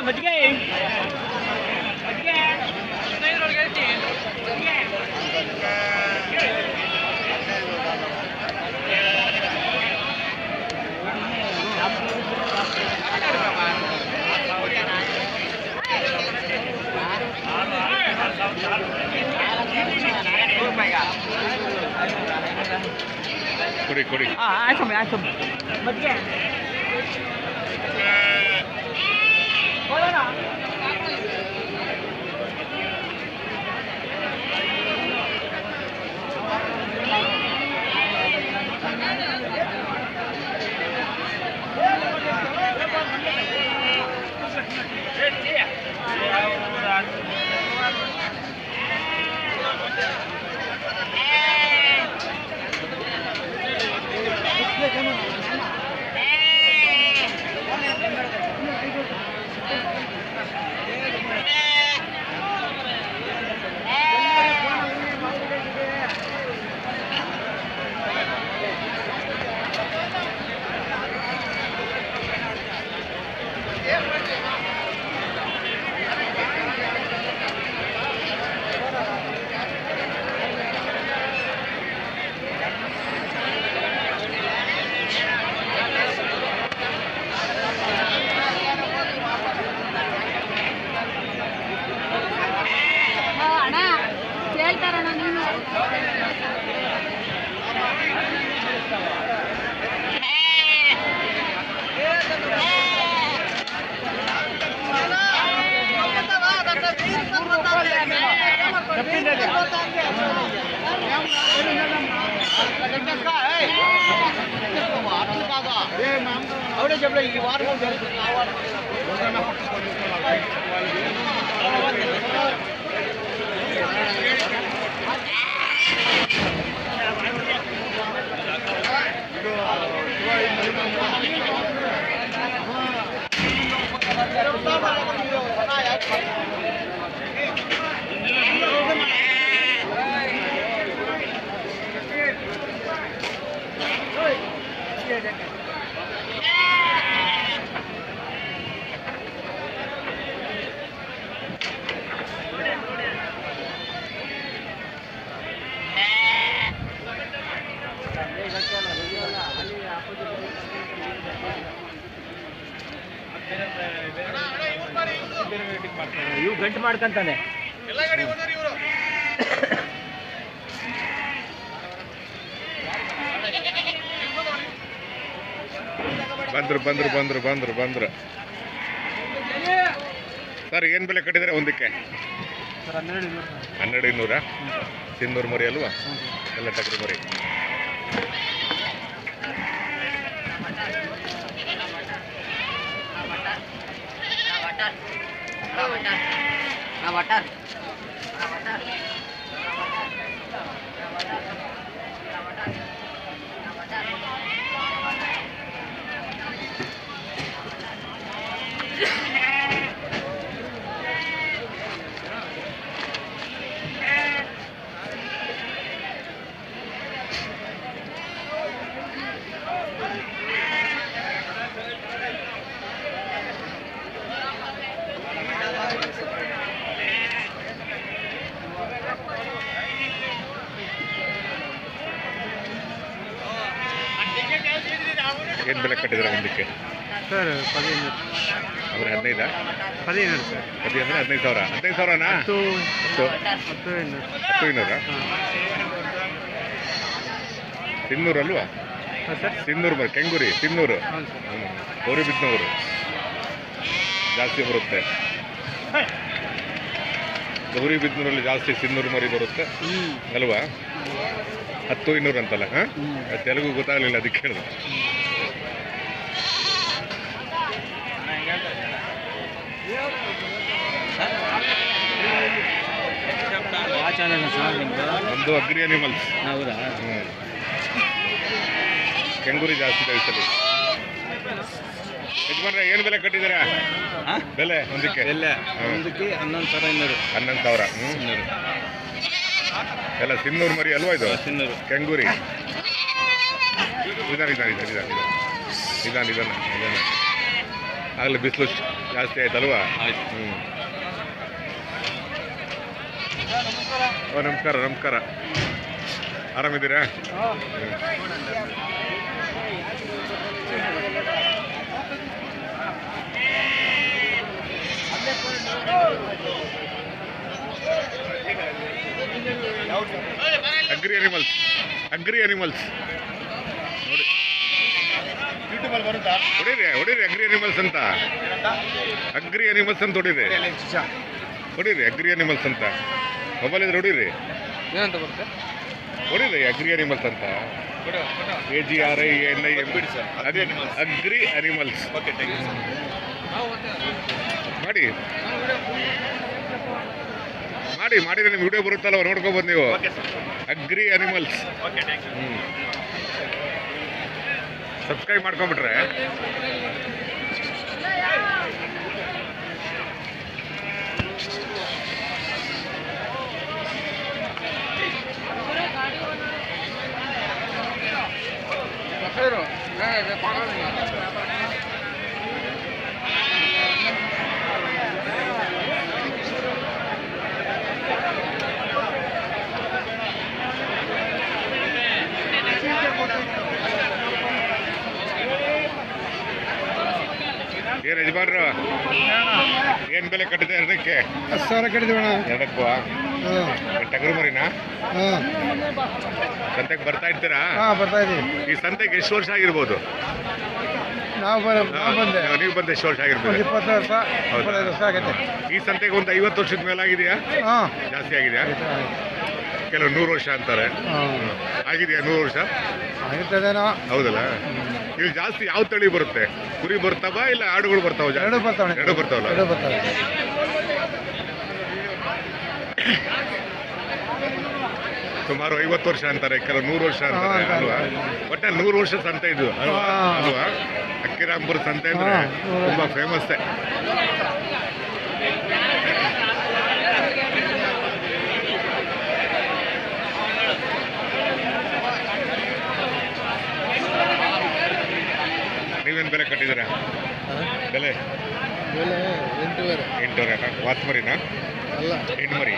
ಮಜ್ಜಿಗೆ ಮಜ್ಜಿಗೆ ಕೊಡಿ ಕೊಡಿ ಹಾಂ ಆಯ್ತು ಆಯ್ತು ಮಜ್ಜಿಗೆ Wala na. ಅವడే చెప్పలే ఈ వారం జరుగుతుంది ఆ వారం ಗಂಟು ಮಾಡ್ಕೊಂತಾನೆ. ಬಂದ್ರು ಬಂದ್ರು ಬಂದ್ರು ಬಂದ್ರು ಬಂದ್ರು. ಸರ್ ಏನು ಬೆಲೆ ಕಟ್ಟಿದ್ರೆ ಒಂದಕ್ಕೆ? ಹನ್ನೆರಡು ಇನ್ನೂರ ತಿನ್ನೂರು ಮರಿ ಅಲ್ವಾ? ಎಲ್ಲ ಟಗರು ಮರಿ. Avatar. Avatar. water. ಏನು ಬೆಲೆ ಕಟ್ಟಿದ್ರೆ ಒಂದಕ್ಕೆ? ಸರ್ ಪದಿನೈದು ಅಂದ್ರೆ ಹದಿನೈದಾ? ಪದಿನೈದು ಸರ್. ಪದಿ ಅಂದ್ರೆ ಹದಿನೈದು ಸಾವಿರ. ಹದಿನೈದು ಸಾವಿರನಾ? ಹತ್ತು ಹತ್ತು. ಹತ್ತು ಇನ್ನೂರು. ಹತ್ತು ಇನ್ನೂರಾ? ತಿನ್ನೂರು ಅಲ್ವಾ? ಸರ್. ತಿನ್ನೂರು ಮರಿ ಕೆಂಗೂರಿ ತಿನ್ನೂರು. ಹೌದು ಸರ್. ಹ್ಞೂ ಗೌರಿಬಿದ್ನೂರು ಜಾಸ್ತಿ ಬರುತ್ತೆ. ಗೌರಿಬಿದ್ನೂರಲ್ಲಿ ಜಾಸ್ತಿ ಸಿನ್ನೂರು ಮರಿ ಬರುತ್ತೆ. ಅಲ್ವಾ? ಹತ್ತು ಇನ್ನೂರು ಅಂತಲ್ಲ ಹಾಂ? ತೆಲುಗು ಗೊತ್ತಾಗಲಿಲ್ಲ ಅದಕ್ಕೆ ಹೇಳಿದೆ ಚಾನಲ್ ಸರ್ ನಿಮ್ಮದು ಒಂದು ಅಗ್ರಿ ಅನಿಮಲ್ಸ್ ಹೌದಾ? ಕೆಂಗೂರಿ ಜಾಸ್ತಿ ಇದೆ ಈ ಸಲ ಯಜಮಾನ್ರೆ ಏನು ಬೆಲೆ ಕಟ್ಟಿದ್ದೀರಾ? ಬೆಲೆ ಒಂದಕ್ಕೆ? ಬೆಲೆ ಒಂದಕ್ಕೆ ಹನ್ನೊಂದು ಸಾವಿರ ಇನ್ನೂರು. ಹನ್ನೊಂದು ಸಾವಿರ. ಹ್ಞೂ ಇನ್ನೂರು. ಎಲ್ಲ ಸಿನ್ನೂರು ಮರಿ ಅಲ್ವಾ ಇದು? ಸಿನ್ನೂರು. ಕೆಂಗೂರಿ. ನಿಧಾನ ನಿಧಾನ ನಿಧಾನ ನಿಧಾನ ನಿಧಾನ. ನಿಧಾನ ನಿಧಾನ ಆಗಲೇ ಬಿಸಿಲು ಜಾಸ್ತಿ ಆಯ್ತಲ್ವಾ? ಆಯ್ತು. ಹ್ಞೂ ಓ ನಮಸ್ಕಾರ ನಮಸ್ಕಾರ ಆರಾಮಿದ್ದೀರಾ ಅಗ್ರಿ ಅನಿಮಲ್ಸ್ ಅಗ್ರಿ ಅನಿಮಲ್ಸ್ ನೋಡಿ ಹೊಡೀರಿ ಹೊಡೀರಿ ಅಗ್ರಿ ಅನಿಮಲ್ಸ್ ಅಂತ ಅಗ್ರಿ ಅನಿಮಲ್ಸ್ ಅಂತ ಹೊಡೀರಿ ಹೊಡೀರಿ ಅಗ್ರಿ ಅನಿಮಲ್ಸ್ ಅಂತ ಮೊಬೈಲ್ ಇದ್ರೆ ಹೊಡೀರಿ. ಏನಂತ ಬರುತ್ತೆ? ಹೊಡೀರಿ ಅಗ್ರಿ ಅನಿಮಲ್ಸ್ ಅಂತ. A G R I N I M agri animals okay ಮಾಡಿ. ಮಾಡಿ ಮಾಡಿದ್ರೆ ನಿಮ್ಮ ವಿಡಿಯೋ ಬರುತ್ತಲ್ಲ ನೋಡ್ಕೊಬೋದು ನೀವು. ಅಗ್ರಿ ಅನಿಮಲ್ಸ್ ಸಬ್ಸ್ಕ್ರೈಬ್ ಮಾಡ್ಕೊಂಬಿಟ್ರೆ ಏನು ಯಜಮಾನ್ರು ಏನು ಬೆಲೆ ಕಟ್ಟಿದೆ ಎರಡಕ್ಕೆ ಹತ್ತು ಸಾವಿರ ಕಡಿದೀವಣ್ಣ ಎರಡಕ್ಕೂ ಹಾಂ ಟಗರು ಮರಿನಾ ಹಾಂ. ಸಂತೆಗೆ ಬರ್ತಾ ಇರ್ತೀರಾ? ಹಾಂ ಬರ್ತಾ ಇದೀವಿ ಈ ಸಂತೆಗೆ ಎಷ್ಟು ವರ್ಷ ಆಗಿರ್ಬೋದು? ನಾವು ಬರ ನಾವು ಬಂದೆ. ನೀವು ಬಂದು ಎಷ್ಟು ವರ್ಷ ಒಂದು ಆಗಿರ್ಬೋದು ಇಪ್ಪತ್ತು ವರ್ಷ ಇಪ್ಪತ್ತೈದು ವರ್ಷ ಆಗೈತೆ ಈ ಸಂತೆಗೆ ಒಂದು ಐವತ್ತು ವರ್ಷದ ಮೇಲೆ ಆಗಿದೆಯಾ? ಹಾಂ. ಜಾಸ್ತಿ ಆಗಿದೆಯಾ? ಕೆಲವು ನೂರು ವರ್ಷ ಅಂತಾರೆ. ಹಾಂ. ಆಗಿದೆಯಾ ನೂರು ವರ್ಷ? ಆಗಿರ್ತದೇನೋ. ಹೌದಲ್ಲ? ಇಲ್ಲಿ ಜಾಸ್ತಿ ಯಾವ ತಳಿ ಬರುತ್ತೆ? ಕುರಿ ಬರ್ತಾವ ಇಲ್ಲ ಆಡುಗಳು ಬರ್ತಾವ? ಎರಡು ಬರ್ತಾವಣ. ಎರಡು ಬರ್ತಾವಲ್ಲ? ಎರಡು ಬರ್ತಾವೆ ಸುಮಾರು ಐವತ್ತು ವರ್ಷ ಅಂತಾರೆ ಕೆಲವು ನೂರು ವರ್ಷ ಅಂತಾರೆ ಅಲ್ವಾ? ಒಟ್ಟ ನೂರು ವರ್ಷ ಸಂತೆ ಇದು ಅಲ್ವಾ? ಅಕ್ಕಿರಾಂಪುರ ಸಂತೆ ಅಂದ್ರೆ ತುಂಬಾ ಫೇಮಸ್ ನೀವೇನು ಬೆಲೆ ಕಟ್ಟಿದ್ದೀರಾ? ಬೆಲೆ? ಎಂಟೂವರೆ. ಎಂಟುವರೆ ವಾತ್ಮರಿನಾ ಅಲ್ಲ. ಎಂಟು ಮರಿ